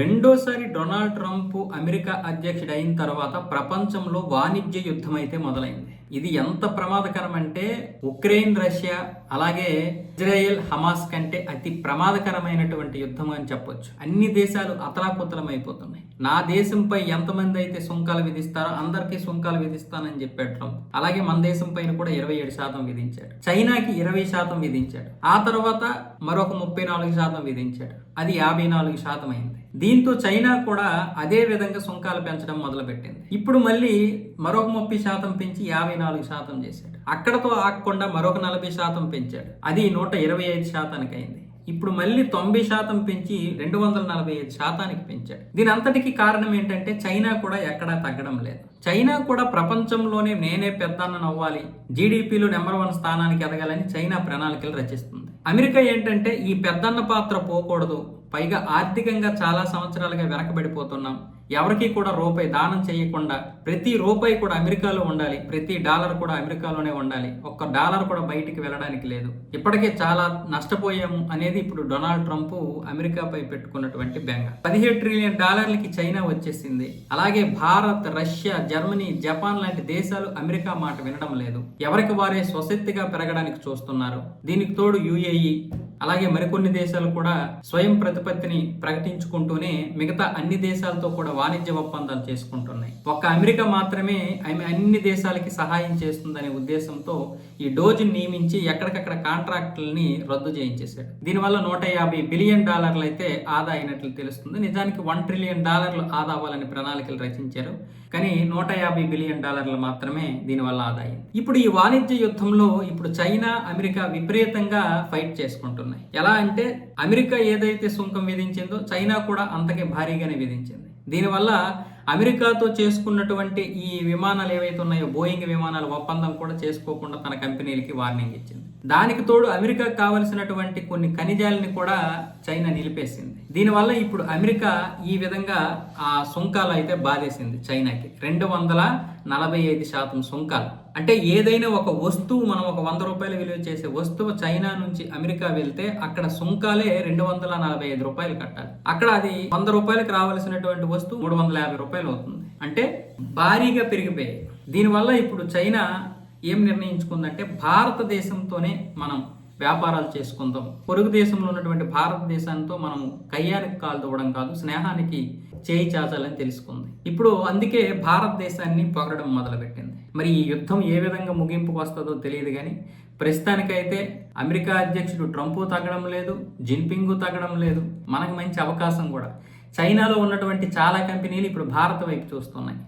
రెండోసారి Donald Trump America అధ్యక్షుడైన తర్వాత ప్రపంచంలో వాణిజ్య యుద్ధం అయితే మొదలైంది. ఇది ఎంత ప్రమాదకరం అంటే ఉక్రెయిన్ రష్యా అలాగే ఇజ్రాయెల్ హమాస్ కంటే అతి ప్రమాదకరమైనటువంటి యుద్ధం అని చెప్పొచ్చు. అన్ని దేశాలు అతలాకుతలం అయిపోతున్నాయి నా దేశంపై ఎంతమంది అయితే సుంకాలు విధిస్తారో అందరికీ సుంకాలు విధిస్తానని చెప్పాడు ట్రంప్. అలాగే మన దేశం పైన కూడా ఇరవై ఏడు శాతం విధించాడు. చైనాకి ఇరవై శాతం విధించాడు. ఆ తర్వాత మరొక ముప్పై నాలుగు శాతం విధించాడు. అది యాభై నాలుగు శాతం అయింది. దీంతో చైనా కూడా అదే విధంగా సుంకాలు పెంచడం మొదలుపెట్టింది. ఇప్పుడు మళ్ళీ మరొక ముప్పై శాతం పెంచి యాభై నాలుగు శాతం చేశాడు. అక్కడతో ఆగకుండా మరొక నలభై శాతం పెంచాడు. అది నూట ఇరవై ఐదు శాతానికి అయింది. ఇప్పుడు మళ్ళీ తొంభై శాతం పెంచి రెండు వందల నలభై ఐదు శాతానికి పెంచాడు. దీని అంతటికి కారణం ఏంటంటే చైనా కూడా ఎక్కడా తగ్గడం లేదు. చైనా కూడా ప్రపంచంలోనే నేనే పెద్దన్నను అవ్వాలి జీడిపిలో నెంబర్ వన్ స్థానానికి ఎదగాలని చైనా ప్రణాళికలు రచిస్తుంది. అమెరికా ఏంటంటే ఈ పెద్దన్న పాత్ర పోకూడదు. పైగా ఆర్థికంగా చాలా సంవత్సరాలుగా వెనకబడిపోతున్నాం. ఎవరికి కూడా రూపాయి దానం చేయకుండా ప్రతి రూపాయి కూడా అమెరికాలో ఉండాలి ప్రతి డాలర్ కూడా అమెరికాలోనే ఉండాలి. ఒక్క డాలర్ కూడా బయటికి వెళ్ళడానికి లేదు. ఇప్పటికే చాలా నష్టపోయాము అనేది ఇప్పుడు డొనాల్డ్ ట్రంప్ అమెరికాపై పెట్టుకున్నటువంటి బెంగ. పదిహేడు ట్రిలియన్ డాలర్లకి చైనా వచ్చేసింది. అలాగే భారత్ రష్యా జర్మనీ జపాన్ లాంటి దేశాలు అమెరికా మాట వినడం లేదు. ఎవరికి వారే స్వశక్తిగా పెరగడానికి చూస్తున్నారు. దీనికి తోడు యుఏఈ అలాగే మరికొన్ని దేశాలు కూడా స్వయం ప్రతిపత్తిని ప్రకటించుకుంటూనే మిగతా అన్ని దేశాలతో కూడా వాణిజ్య ఒప్పందాలు చేసుకుంటున్నాయి. ఒక్క అమెరికా మాత్రమే ఆమె అన్ని దేశాలకి సహాయం చేస్తుందనే ఉద్దేశంతో ఈ డోజ్ నియమించి ఎక్కడికక్కడ కాంట్రాక్టులని రద్దు చేయించేశాడు దీనివల్ల నూట యాభై బిలియన్ డాలర్లు అయితే ఆదా అయినట్లు తెలుస్తుంది. నిజానికి వన్ ట్రిలియన్ డాలర్లు ఆదా అవ్వాలని ప్రణాళికలు రచించారు. కానీ నూట యాభై బిలియన్ డాలర్లు మాత్రమే దీనివల్ల ఆదా అయింది ఇప్పుడు ఈ వాణిజ్య యుద్ధంలో ఇప్పుడు చైనా అమెరికా విపరీతంగా ఫైట్ చేసుకుంటున్నాయి. ఎలా అంటే అమెరికా ఏదైతే సుంకం విధించిందో చైనా కూడా అంతకే భారీగానే విధించింది. దీనివల్ల అమెరికాతో చేసుకున్నటువంటి ఈ విమానాలు ఏవైతే ఉన్నాయో బోయింగ్ విమానాల ఒప్పందం కూడా చేసుకోకుండా తన కంపెనీలకి వార్నింగ్ ఇచ్చింది. దానికి తోడు అమెరికాకు కావలసినటువంటి కొన్ని ఖనిజాలని కూడా చైనా నిలిపేసింది. దీనివల్ల ఇప్పుడు అమెరికా ఈ విధంగా ఆ సుంకాలు అయితే బాధేసింది చైనాకి. రెండు వందల నలభై ఐదు శాతం సుంకాలు. అంటే ఏదైనా ఒక వస్తువు మనం ఒక వంద రూపాయలు విలువ చేసే వస్తువు చైనా నుంచి అమెరికా వెళ్తే అక్కడ సుంకాలే రెండు వందల నలభై ఐదు రూపాయలు కట్టాలి. అక్కడ అది వంద రూపాయలకు రావాల్సినటువంటి వస్తువు మూడు వందల యాభై రూపాయలు అవుతుంది. అంటే భారీగా పెరిగిపోయాయి. దీనివల్ల ఇప్పుడు చైనా ఏం నిర్ణయించుకుందంటే భారతదేశంతోనే మనం వ్యాపారాలు చేసుకుందాం. పొరుగు దేశంలో ఉన్నటువంటి భారతదేశంతో మనము కయ్యానికి కాలు దూవడం కాదు స్నేహానికి చేయి చాచాలని తెలుసుకుంది. ఇప్పుడు అందుకే భారతదేశాన్ని పొగడడం మొదలుపెట్టింది. మరి ఈ యుద్ధం ఏ విధంగా ముగింపుకు వస్తుందో తెలియదు కానీ ప్రస్తుతానికైతే అమెరికా అధ్యక్షుడు ట్రంప్ తగ్గడం లేదు జిన్పింగ్ తగ్గడం లేదు మనకు మంచి అవకాశం కూడా. చైనాలో ఉన్నటువంటి చాలా కంపెనీలు ఇప్పుడు భారత వైపు చూస్తున్నాయి.